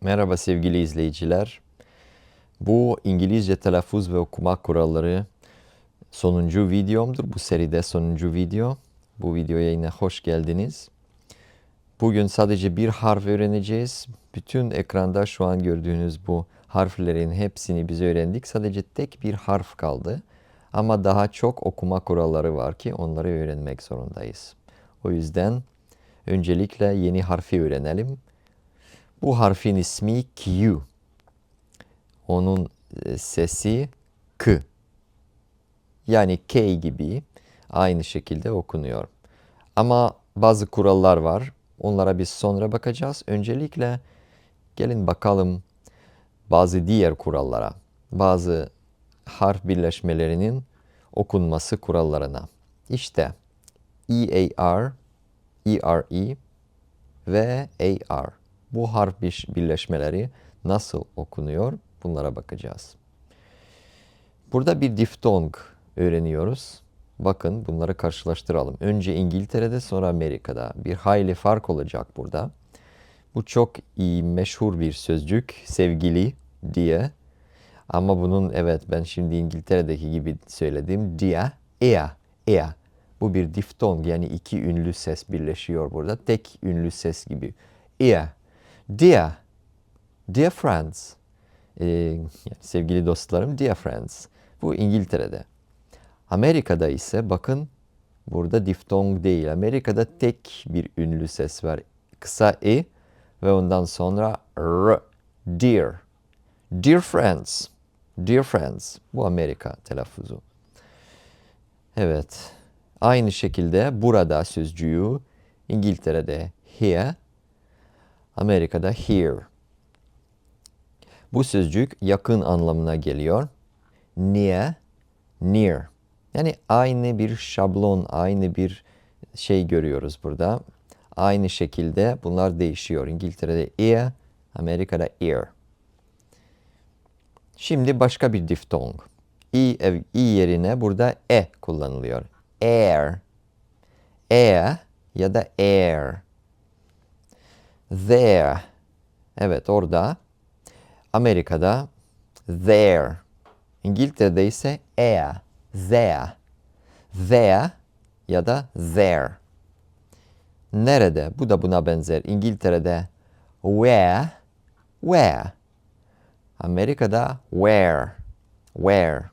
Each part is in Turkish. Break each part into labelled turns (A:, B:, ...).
A: Merhaba sevgili izleyiciler. Bu İngilizce telaffuz ve okuma kuralları sonuncu videomdur. Bu seride sonuncu video. Bu videoya yine hoş geldiniz. Bugün sadece bir harf öğreneceğiz. Bütün ekranda şu an gördüğünüz bu harflerin hepsini biz öğrendik. Sadece tek bir harf kaldı. Ama daha çok okuma kuralları var ki onları öğrenmek zorundayız. O yüzden öncelikle yeni harfi öğrenelim. Bu harfin ismi Q. Onun e, sesi K. Yani K gibi aynı şekilde okunuyor. Ama bazı kurallar var. Onlara biz sonra bakacağız. Öncelikle gelin bakalım bazı diğer kurallara. Bazı harf birleşmelerinin okunması kurallarına. İşte E-A-R, E-R-E ve A-R. Bu harf birleşmeleri nasıl okunuyor? Bunlara bakacağız. Burada bir diftong öğreniyoruz. Bakın bunları karşılaştıralım. Önce İngiltere'de sonra Amerika'da. Bir hayli fark olacak burada. Bu çok iyi meşhur bir sözcük sevgili diye. Ama bunun evet ben şimdi İngiltere'deki gibi söyledim diye ea ea. Bu bir diftong yani iki ünlü ses birleşiyor burada. Tek ünlü ses gibi. Ea. Dear. Dear friends. Ee, sevgili dostlarım dear friends. Bu İngiltere'de. Amerika'da ise bakın burada diftong değil. Amerika'da tek bir ünlü ses var. Kısa e ve ondan sonra r. Dear. Dear friends. Dear friends. Bu Amerika telaffuzu. Evet. Aynı şekilde burada sözcüğü İngiltere'de here, Amerika'da here. Bu sözcük yakın anlamına geliyor. Near, near. Yani aynı bir şablon, aynı bir şey görüyoruz burada. Aynı şekilde bunlar değişiyor. İngiltere'de ear, Amerika'da ear. Şimdi başka bir diftong. i, i yerine burada e kullanılıyor. Air, air ya da air. There. Evet orada. Amerika'da there. İngiltere'de ise air. There. There ya da there. Nerede? Bu da buna benzer. İngiltere'de where. Where. Amerika'da where. Where.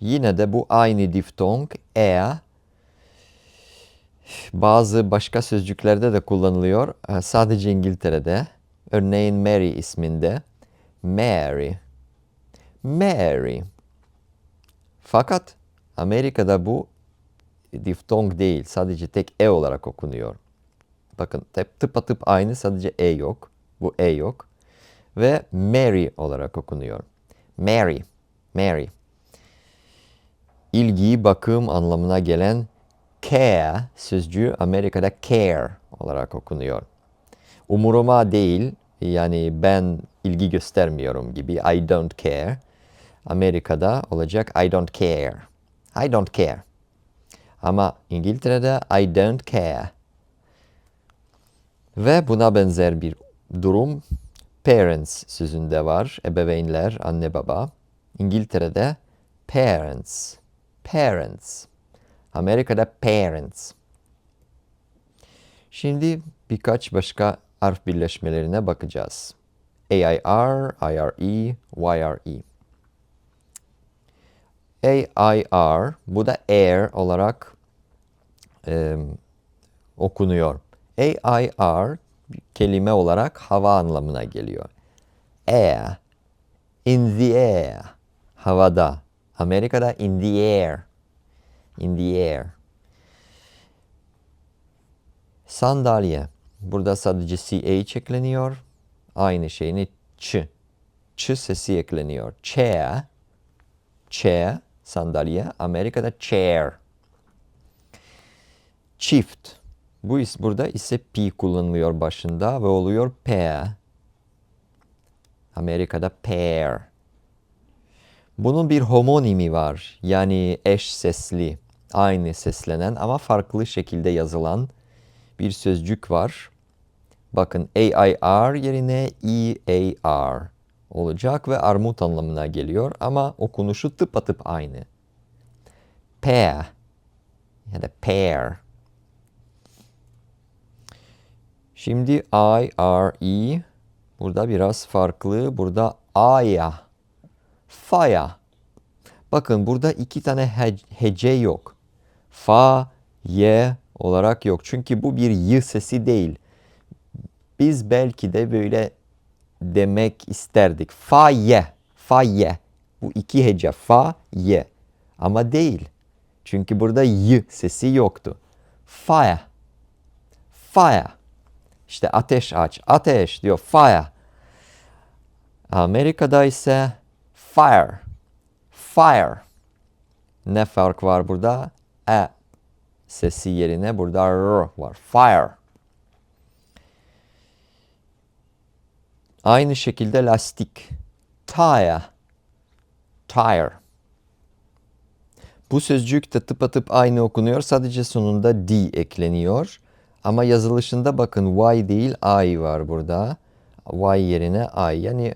A: Yine de bu aynı diftong air bazı başka sözcüklerde de kullanılıyor. Ee, sadece İngiltere'de. Örneğin Mary isminde. Mary. Mary. Fakat Amerika'da bu diftong değil. Sadece tek e olarak okunuyor. Bakın tıpatıp aynı sadece e yok. Bu e yok. Ve Mary olarak okunuyor. Mary. Mary. İlgi, bakım anlamına gelen care sözcüğü Amerika'da care olarak okunuyor. Umuruma değil yani ben ilgi göstermiyorum gibi I don't care. Amerika'da olacak I don't care. I don't care. Ama İngiltere'de I don't care. Ve buna benzer bir durum parents sözünde var. Ebeveynler, anne baba. İngiltere'de parents. Parents. Amerika'da parents. Şimdi birkaç başka harf birleşmelerine bakacağız. AIR, IRE, YRE. AIR, bu da air olarak e, okunuyor. AIR kelime olarak hava anlamına geliyor. Air, in the air, havada. Amerika'da in the air in the air. Sandalye. Burada sadece ch ekleniyor. Aynı şeyini ç. Ç sesi ekleniyor. Chair. Chair. Sandalye. Amerika'da chair. Çift. Bu is burada ise p kullanılıyor başında ve oluyor pair. Amerika'da pair. Bunun bir homonimi var. Yani eş sesli aynı seslenen ama farklı şekilde yazılan bir sözcük var. Bakın AIR yerine EAR olacak ve armut anlamına geliyor ama okunuşu tıpatıp aynı. Pear ya da pear. Şimdi I, R, E burada biraz farklı. Burada Aya, Faya. Bakın burada iki tane he- hece yok. Fa, ye olarak yok. Çünkü bu bir y sesi değil. Biz belki de böyle demek isterdik. Fa ye, fa ye. Bu iki hece fa ye. Ama değil. Çünkü burada y sesi yoktu. Fire. Fire. İşte ateş aç. Ateş diyor fire. Amerika'da ise fire. Fire. Ne fark var burada? E sesi yerine burada r var. Fire. Aynı şekilde lastik. Tire. Tire. Bu sözcük de tıpatıp aynı okunuyor. Sadece sonunda D ekleniyor. Ama yazılışında bakın Y değil I var burada. Y yerine I. Yani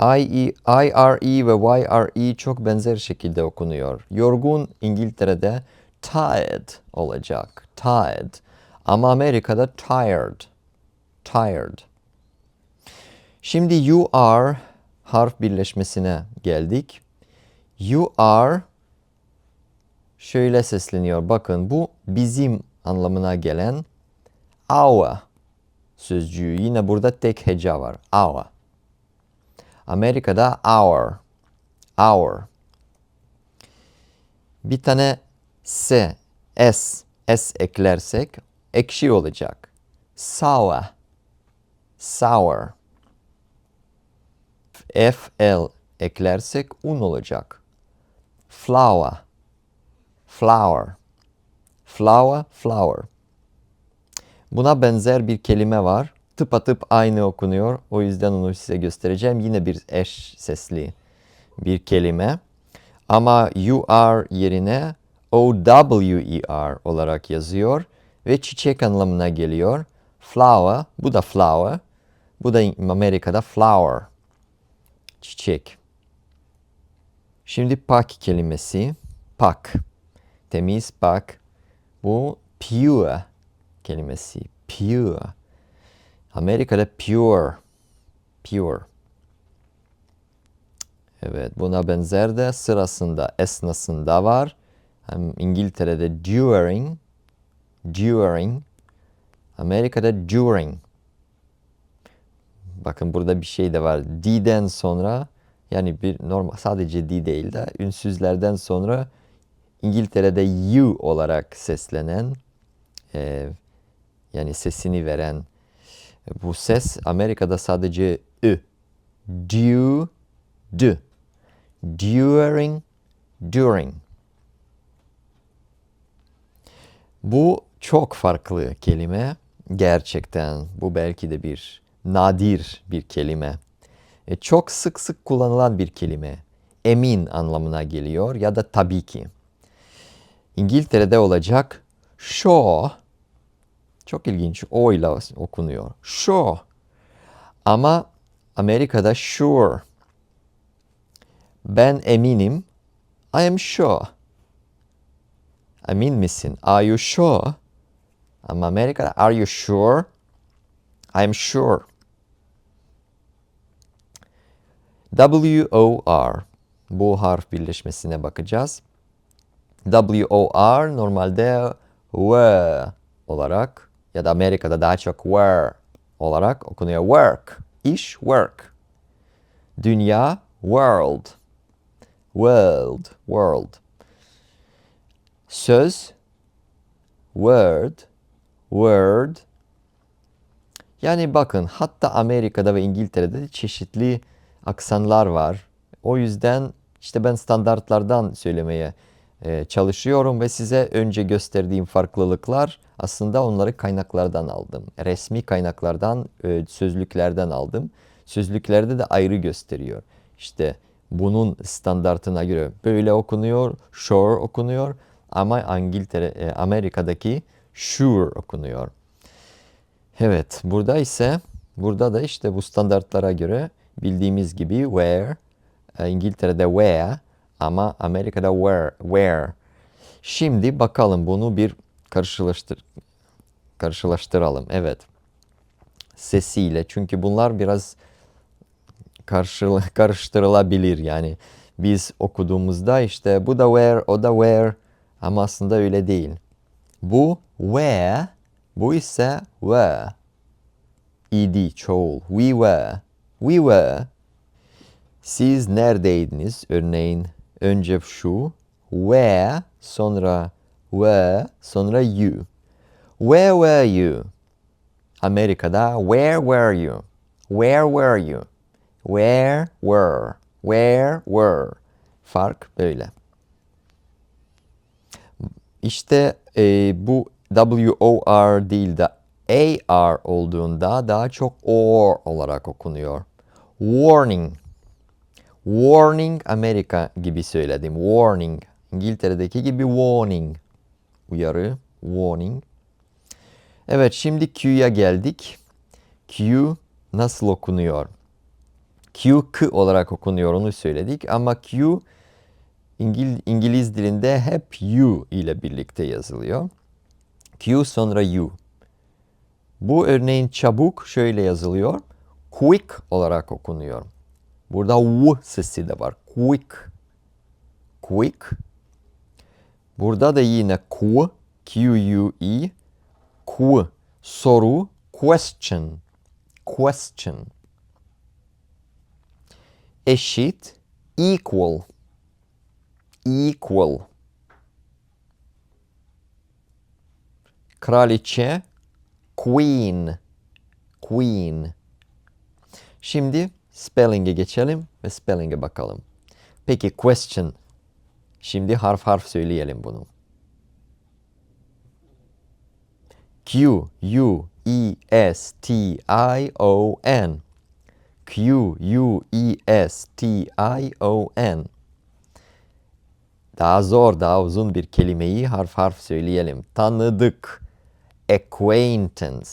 A: IE, IRE ve YRE çok benzer şekilde okunuyor. Yorgun İngiltere'de tired olacak. Tired. Ama Amerika'da tired. Tired. Şimdi you are harf birleşmesine geldik. You are şöyle sesleniyor. Bakın bu bizim anlamına gelen our sözcüğü. Yine burada tek hece var. Our. Amerika'da our. Our. Bir tane s, s, s eklersek ekşi olacak. Sour. Sour. FL eklersek un olacak. Flower. Flower. Flower, flower. Buna benzer bir kelime var. Tıpatıp aynı okunuyor. O yüzden onu size göstereceğim. Yine bir eş sesli bir kelime. Ama you are yerine O-W-E-R olarak yazıyor. Ve çiçek anlamına geliyor. Flower, bu da flower. Bu da Amerika'da flower. Çiçek. Şimdi pak kelimesi. Pak. Temiz pak. Bu pure kelimesi. Pure. Amerika'da pure. Pure. Evet buna benzer de sırasında esnasında var. Hem İngiltere'de during. During. Amerika'da during. Bakın burada bir şey de var. D'den sonra yani bir normal sadece D değil de ünsüzlerden sonra İngiltere'de you olarak seslenen e, yani sesini veren bu ses Amerika'da sadece ı. Due, d. During, during. Bu çok farklı kelime. Gerçekten bu belki de bir nadir bir kelime. E, çok sık sık kullanılan bir kelime. Emin anlamına geliyor ya da tabii ki. İngiltere'de olacak sure. Çok ilginç. O ile okunuyor. Sure. Ama Amerika'da sure. Ben eminim. I am sure. Emin misin? Are you sure? Ama Amerika'da are you sure? I am sure. W-O-R. Bu harf birleşmesine bakacağız. W-O-R normalde were olarak ya da Amerika'da daha çok were olarak okunuyor. Work, iş, work. Dünya, world. World, world. Söz, word, word. Yani bakın hatta Amerika'da ve İngiltere'de de çeşitli aksanlar var. O yüzden işte ben standartlardan söylemeye e, çalışıyorum ve size önce gösterdiğim farklılıklar aslında onları kaynaklardan aldım. Resmi kaynaklardan, e, sözlüklerden aldım. Sözlüklerde de ayrı gösteriyor. İşte bunun standartına göre böyle okunuyor, sure okunuyor ama İngiltere, e, Amerika'daki sure okunuyor. Evet, burada ise burada da işte bu standartlara göre bildiğimiz gibi where, e, İngiltere'de where ama Amerika'da where, where. Şimdi bakalım bunu bir karşılaştır karşılaştıralım. Evet. Sesiyle çünkü bunlar biraz karşı, karıştırılabilir yani. Biz okuduğumuzda işte bu da where, o da where ama aslında öyle değil. Bu where, bu ise were. ed çoğul. We were. We were. Siz neredeydiniz? Örneğin önce şu where sonra were sonra you. Where were you? Amerika'da where were you? Where were you? Where were? Where were? Fark böyle. İşte e, bu W-O-R değil de A-R olduğunda daha çok OR olarak okunuyor. Warning. Warning Amerika gibi söyledim. Warning. İngiltere'deki gibi warning. Uyarı. Warning. Evet şimdi Q'ya geldik. Q nasıl okunuyor? Q K olarak okunuyor onu söyledik ama Q İngil İngiliz dilinde hep U ile birlikte yazılıyor. Q sonra U. Bu örneğin çabuk şöyle yazılıyor. Quick olarak okunuyor. Burada W sesi de var. Quick. Quick. Burada da yine Q, Q-U-E, Q, soru, question, question. Eşit, equal, equal. Kraliçe, queen, queen. Şimdi spelling'e geçelim ve spelling'e bakalım. Peki question. Şimdi harf harf söyleyelim bunu. Q U E S T I O N. Q U E S T I O N. Daha zor, daha uzun bir kelimeyi harf harf söyleyelim. Tanıdık. Acquaintance.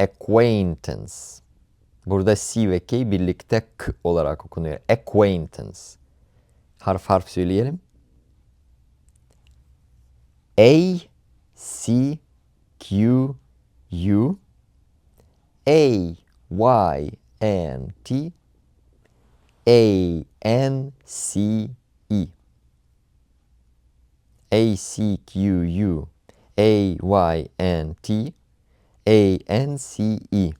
A: Acquaintance. Burada C ve K birlikte K olarak okunuyor. Acquaintance. Harf harf söyleyelim. A, C, Q, U, A, Y, N, T, A, N, C, E. A, C, Q, U, A, Y, N, T, A, N, C, E.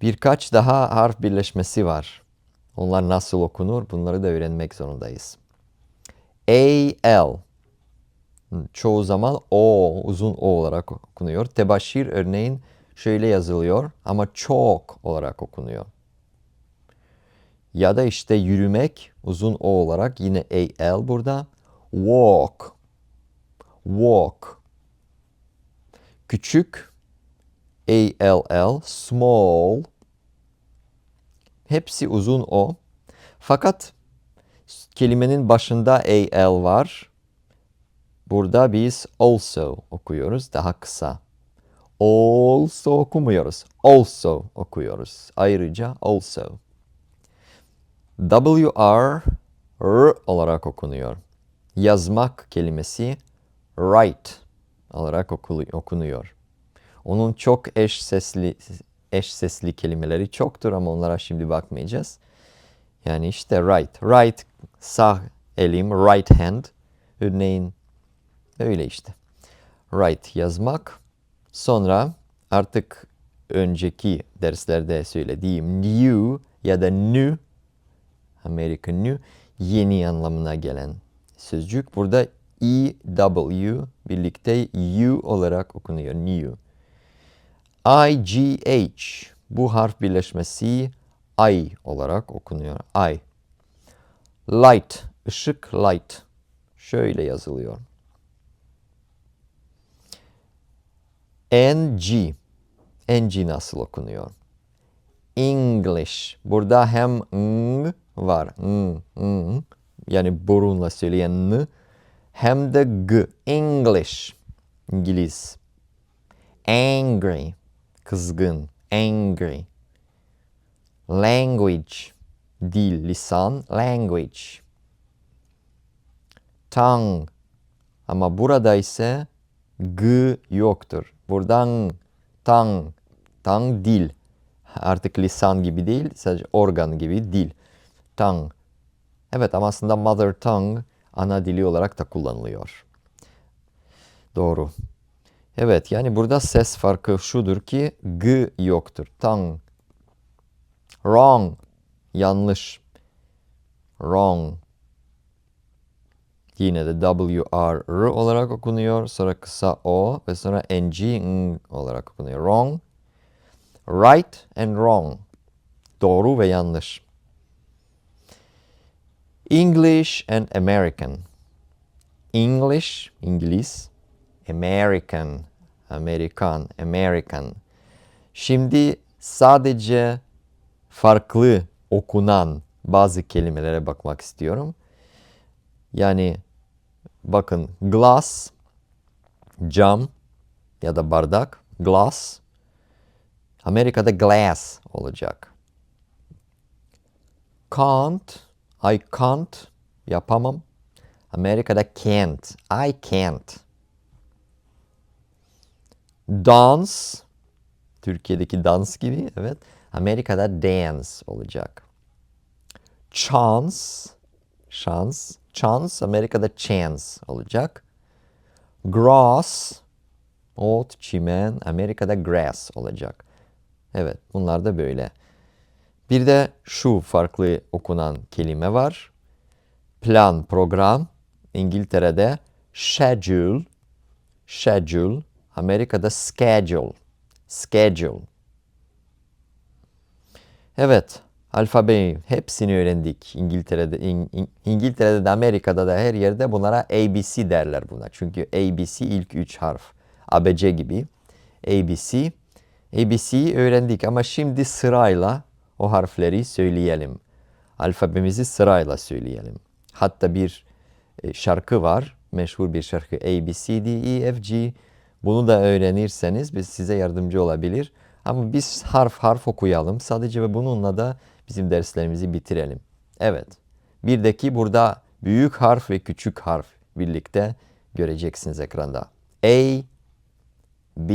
A: Birkaç daha harf birleşmesi var. Onlar nasıl okunur? Bunları da öğrenmek zorundayız. A, L. Çoğu zaman O, uzun O olarak okunuyor. Tebaşir örneğin şöyle yazılıyor ama çok olarak okunuyor. Ya da işte yürümek uzun O olarak yine A, L burada. Walk. Walk. Küçük A, L, L. Small. Hepsi uzun O. Fakat kelimenin başında AL var. Burada biz also okuyoruz. Daha kısa. Also okumuyoruz. Also okuyoruz. Ayrıca also. WR R olarak okunuyor. Yazmak kelimesi write olarak okunuyor. Onun çok eş sesli eş sesli kelimeleri çoktur ama onlara şimdi bakmayacağız. Yani işte right. Right sağ elim, right hand. Örneğin öyle işte. Right yazmak. Sonra artık önceki derslerde söylediğim new ya da new American new yeni anlamına gelen sözcük. Burada EW birlikte U olarak okunuyor. New. IGH bu harf birleşmesi I olarak okunuyor. I. Light, ışık light. Şöyle yazılıyor. NG. NG nasıl okunuyor? English. Burada hem ng var. Ng, ng. Yani burunla söyleyen n. Hem de g. English. İngiliz. Angry. Kızgın. Angry. Language. Dil, lisan, language. Tongue. Ama burada ise g yoktur. Buradan tongue. Tongue dil. Artık lisan gibi değil, sadece organ gibi dil. Tongue. Evet ama aslında mother tongue ana dili olarak da kullanılıyor. Doğru. Evet yani burada ses farkı şudur ki g yoktur. Tongue. Wrong. Yanlış. Wrong. Yine de W-R-R olarak okunuyor. Sonra kısa O ve sonra ng olarak okunuyor. Wrong. Right and wrong. Doğru ve yanlış. English and American. English, İngiliz. American, Amerikan, American. Şimdi sadece farklı okunan bazı kelimelere bakmak istiyorum. Yani bakın glass, cam ya da bardak, glass. Amerika'da glass olacak. Can't, I can't, yapamam. Amerika'da can't, I can't. Dance, Türkiye'deki dans gibi, evet. Amerika'da dance olacak. Chance, şans, chance Amerika'da chance olacak. Grass, ot, çimen Amerika'da grass olacak. Evet, bunlar da böyle. Bir de şu farklı okunan kelime var. Plan, program. İngiltere'de schedule, schedule. Amerika'da schedule, schedule. Evet, alfabeyi hepsini öğrendik. İngiltere'de, İng- İng- İngiltere'de de Amerika'da da her yerde bunlara ABC derler buna. Çünkü ABC ilk üç harf. ABC gibi. ABC. ABC'yi öğrendik ama şimdi sırayla o harfleri söyleyelim. Alfabemizi sırayla söyleyelim. Hatta bir e, şarkı var. Meşhur bir şarkı A, B, C, D, E, F, G. Bunu da öğrenirseniz biz size yardımcı olabilir. Ama biz harf harf okuyalım. Sadece ve bununla da bizim derslerimizi bitirelim. Evet. Birdeki burada büyük harf ve küçük harf birlikte göreceksiniz ekranda. A, B,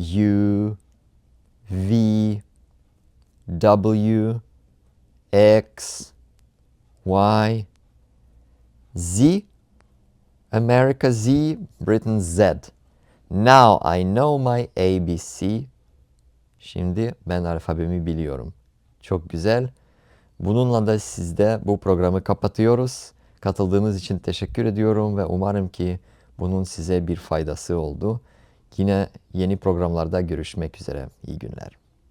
A: U, V, W, X, Y, Z, America Z, Britain Z. Now I know my ABC. Şimdi ben alfabemi biliyorum. Çok güzel. Bununla da sizde bu programı kapatıyoruz. Katıldığınız için teşekkür ediyorum ve umarım ki bunun size bir faydası oldu. Yine yeni programlarda görüşmek üzere. İyi günler.